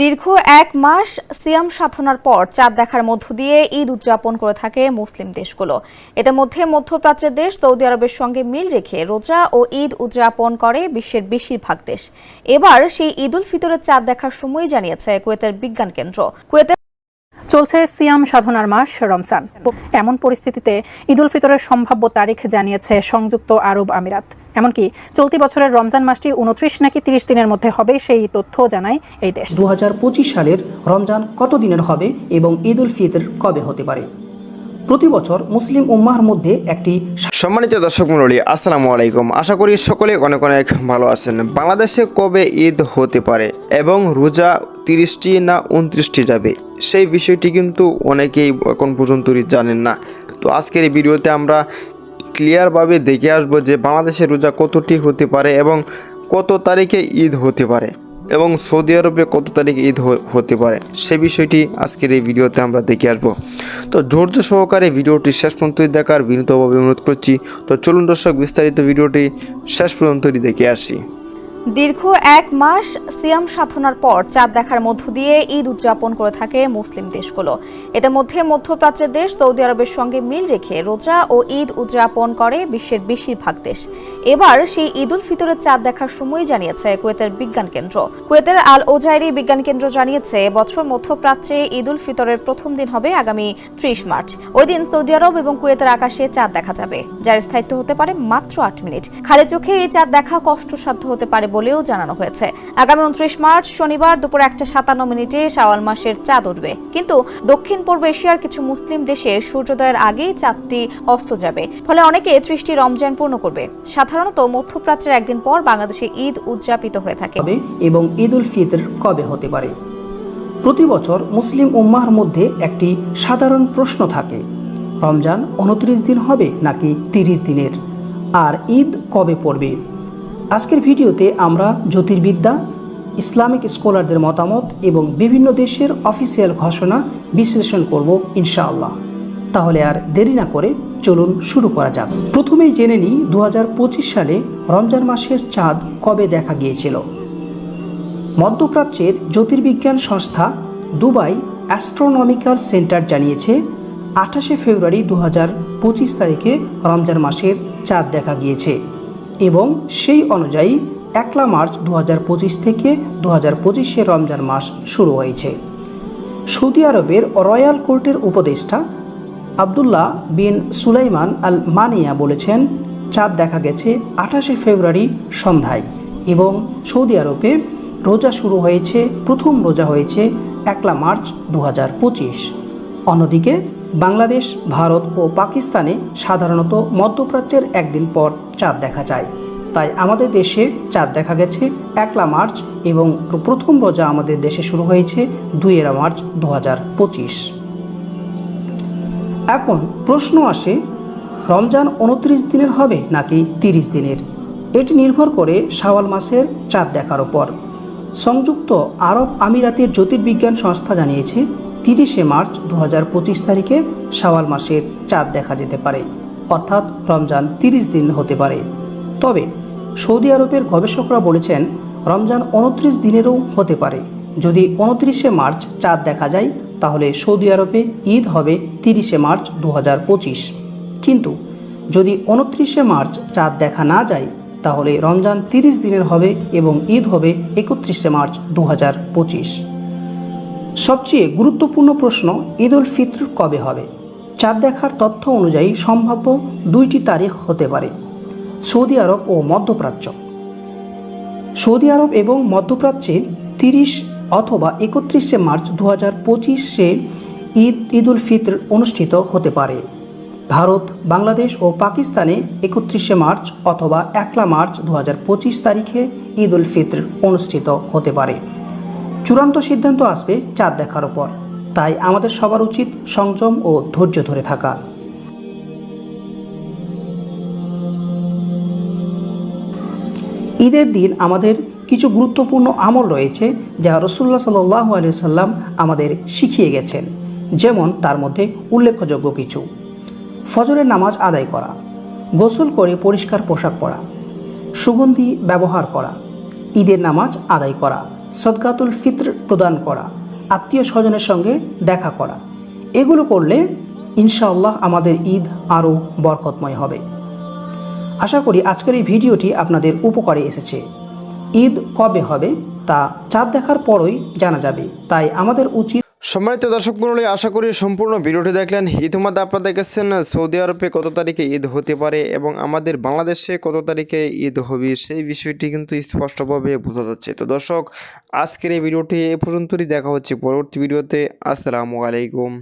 দীর্ঘ এক মাস সিয়াম সাধনার পর চাঁদ দেখার মধ্য দিয়ে ঈদ উদযাপন করে থাকে মুসলিম দেশগুলো। এদের মধ্যে মধ্যপ্রাচ্যের দেশ সৌদি আরবের সঙ্গে মিল রেখে রোজা ও ঈদ উদযাপন করে বিশ্বের বেশিরভাগ দেশ। এবার সেই ঈদ উল ফিতরের চাঁদ দেখার সময় জানিয়েছে কুয়েতের বিজ্ঞান কেন্দ্র। কুয়েতের চলছে সিয়াম সাধনার মাস রমজান। এমন পরিস্থিতিতে ঈদুল ফিতরের সম্ভাব্য তারিখ জানিয়েছে সংযুক্ত আরব আমিরাত। এমনকি চলতি বছরের রমজান মাসটি উনত্রিশ নাকি তিরিশ দিনের মধ্যে হবে সেই তথ্য জানায় এই দেশ। দু সালের রমজান কত দিনের হবে এবং ঈদ উল ফিতর কবে হতে পারে? প্রতি বছর মুসলিম উম্মাহর মধ্যে একটি সম্মানিত দর্শক মণ্ডলী আসসালামু আলাইকুম। আশা করি সকলে অনেক অনেক ভালো আছেন। বাংলাদেশে কবে ঈদ হতে পারে এবং রোজা তিরিশটি না উনত্রিশটি যাবে? সেই বিষয়টি কিন্তু অনেকেই এখন পর্যন্তই জানেন না। তো আজকের এই ভিডিওতে আমরা ক্লিয়ারভাবে দেখে আসব যে বাংলাদেশের রোজা কতটি হতে পারে এবং কত তারিখে ঈদ হতে পারে এবং সৌদি আরবে কত তারিখে ঈদ হতে পারে। সে বিষয়টি আজকের এই ভিডিওতে আমরা দেখে আসব। তো ধৈর্য সহকারে ভিডিওটি শেষ পর্যন্ত দেখার বিনীতভাবে অনুরোধ করছি। তো চলুন দর্শক, বিস্তারিত ভিডিওটি শেষ পর্যন্তই দেখে আসি। দীর্ঘ এক মাস সিয়াম সাধনার পর চাঁদ দেখার মধ্য দিয়ে ঈদ উদযাপন করে থাকে মুসলিম দেশগুলো। এদের মধ্যে মধ্যপ্রাচ্যের দেশ সৌদি আরবের সঙ্গে মিল রেখে রোজা ও ঈদ উদযাপন করে বিশ্বের বেশিরভাগ দেশ। এবার সেই ঈদ উল ফিতরের চাঁদ দেখার সময় জানিয়েছে কুয়েতের বিজ্ঞান কেন্দ্র। কুয়েতের আল ওজাইরি বিজ্ঞান কেন্দ্র জানিয়েছে, বছর মধ্যপ্রাচ্যে ঈদ উল ফিতরের প্রথম দিন হবে আগামী ত্রিশ মার্চ। ওই দিন সৌদি আরব এবং কুয়েতের আকাশে চাঁদ দেখা যাবে, যার স্থায়িত্ব হতে পারে মাত্র আট মিনিট। খালি চোখে এই চাঁদ দেখা কষ্টসাধ্য হতে পারে বলেও জানানো হয়েছে। আগামী উনত্রিশ মার্চ শনিবার দুপুর একটা সাতান্ন মিনিটে শাওয়াল মাসের চাঁদ উঠবে। কিন্তু দক্ষিণ পূর্ব এশিয়ার কিছু মুসলিম দেশে সূর্যোদয়ের আগেই চাঁদটি অস্ত যাবে। ফলে অনেকে ত্রিশটি রমজান পূর্ণ করবে। সাধারণত মধ্যপ্রাচ্যের একদিন পর বাংলাদেশে ঈদ উদযাপিত হয়ে থাকে। এবং ঈদ উল ফিতর কবে হতে পারে? প্রতি বছর মুসলিম উম্মাহর মধ্যে একটি সাধারণ প্রশ্ন থাকে। রমজান উনত্রিশ দিন হবে নাকি তিরিশ দিনের? আর ঈদ কবে পড়বে? আজকের ভিডিওতে আমরা জ্যোতির্বিদ্যা, ইসলামিক স্কলারদের মতামত এবং বিভিন্ন দেশের অফিসিয়াল ঘোষণা বিশ্লেষণ করব ইনশাআল্লাহ। তাহলে আর দেরি না করে চলুন শুরু করা যাক। প্রথমেই জেনে নিই দু হাজার পঁচিশ সালে রমজান মাসের চাঁদ কবে দেখা গিয়েছিল। মধ্যপ্রাচ্যের জ্যোতির্বিজ্ঞান সংস্থা দুবাই অ্যাস্ট্রোনমিক্যাল সেন্টার জানিয়েছে, আঠাশে ফেব্রুয়ারি দু তারিখে রমজান মাসের চাঁদ দেখা গিয়েছে। এবং সেই অনুযায়ী একলা মার্চ দু পঁচিশ থেকে দু পঁচিশের রমজান মাস শুরু হয়েছে। সৌদি আরবের রয়্যাল কোর্টের উপদেষ্টা আবদুল্লাহ বিন সুলাইমান আল মানিয়া বলেছেন, চাঁদ দেখা গেছে আঠাশে ফেব্রুয়ারি সন্ধ্যায় এবং সৌদি আরবে রোজা শুরু হয়েছে, প্রথম রোজা হয়েছে একলা মার্চ দু হাজার পঁচিশ। অন্যদিকে বাংলাদেশ, ভারত ও পাকিস্তানে সাধারণত মধ্যপ্রাচ্যের একদিন পর চাঁদ দেখা যায়। তাই আমাদের দেশে চাঁদ দেখা গেছে একলা মার্চ এবং প্রথম রোজা আমাদের দেশে শুরু হয়েছে দুইয়েরা মার্চ দু হাজার পঁচিশ। এখন প্রশ্ন আসে, রমজান উনত্রিশ দিনের হবে নাকি তিরিশ দিনের? এটি নির্ভর করে শাওয়াল মাসের চাঁদ দেখার ওপর সংযুক্ত আরব আমিরাতের জ্যোতির্বিজ্ঞান সংস্থা জানিয়েছে, তিরিশে মার্চ দু হাজার পঁচিশ তারিখে শাওয়াল মাসের চাঁদ দেখা যেতে পারে। অর্থাৎ রমজান তিরিশ দিন হতে পারে। তবে সৌদি আরবের গবেষকরা বলেছেন, রমজান উনত্রিশ দিনেরও হতে পারে। যদি উনত্রিশে মার্চ চাঁদ দেখা যায়, তাহলে সৌদি আরবে ঈদ হবে তিরিশে মার্চ দু হাজার পঁচিশ। কিন্তু যদি উনত্রিশে মার্চ চাঁদ দেখা না যায় তাহলে রমজান তিরিশ দিনের হবে এবং ঈদ হবে একত্রিশে মার্চ দু হাজার পঁচিশ। সবচেয়ে গুরুত্বপূর্ণ প্রশ্ন ঈদ উল ফিত্র কবে হবে? চাঁদ দেখার তথ্য অনুযায়ী সম্ভাব্য দুইটি তারিখ হতে পারে, সৌদি আরব ও মধ্যপ্রাচ্য। সৌদি আরব এবং মধ্যপ্রাচ্যে তিরিশ অথবা একত্রিশে মার্চ দু হাজার পঁচিশে ঈদ ঈদ উল ফিতর অনুষ্ঠিত হতে পারে। ভারত, বাংলাদেশ ও পাকিস্তানে একত্রিশে মার্চ অথবা একলা মার্চ দু হাজার পঁচিশ তারিখে ঈদ উল ফিতর অনুষ্ঠিত হতে পারে। চূড়ান্ত সিদ্ধান্ত আসবে চাঁদ দেখার ওপর তাই আমাদের সবার উচিত সংযম ও ধৈর্য ধরে থাকা। ঈদের দিন আমাদের কিছু গুরুত্বপূর্ণ আমল রয়েছে যা রসুল্লাহ সাল্লাহ সাল্লাম আমাদের শিখিয়ে গেছেন। যেমন তার মধ্যে উল্লেখযোগ্য কিছু। ফজরের নামাজ আদায় করা, গোসল করে পরিষ্কার পোশাক পরা, সুগন্ধি ব্যবহার করা, ঈদের নামাজ আদায় করা, সদকাতুল ফিত্র প্রদান করা, আত্মীয় স্বজনের সঙ্গে দেখা করা, এগুলো করলে ইনশাআল্লাহ আমাদের ঈদ আরও বরকতময় হবে। আশা করি আজকের এই ভিডিওটি আপনাদের উপকারে এসেছে। ঈদ কবে হবে তা চাঁদ দেখার পরই জানা যাবে, তাই আমাদের উচিত সম্মানিত দর্শক মন্ডলী আশা করি সম্পূর্ণ ভিডিওটি দেখলেন। ইতিমধ্যে আপনারা দেখেছেন সৌদি আরবে কত তারিখে ঈদ হতে পারে এবং আমাদের বাংলাদেশে কত তারিখে ঈদ হবে সেই বিষয়টি কিন্তু স্পষ্টভাবে বোঝা যাচ্ছে। তো দর্শক, আজকের এই ভিডিওটি এ পর্যন্তই। দেখা হচ্ছে পরবর্তী ভিডিওতে। আসসালামু আলাইকুম।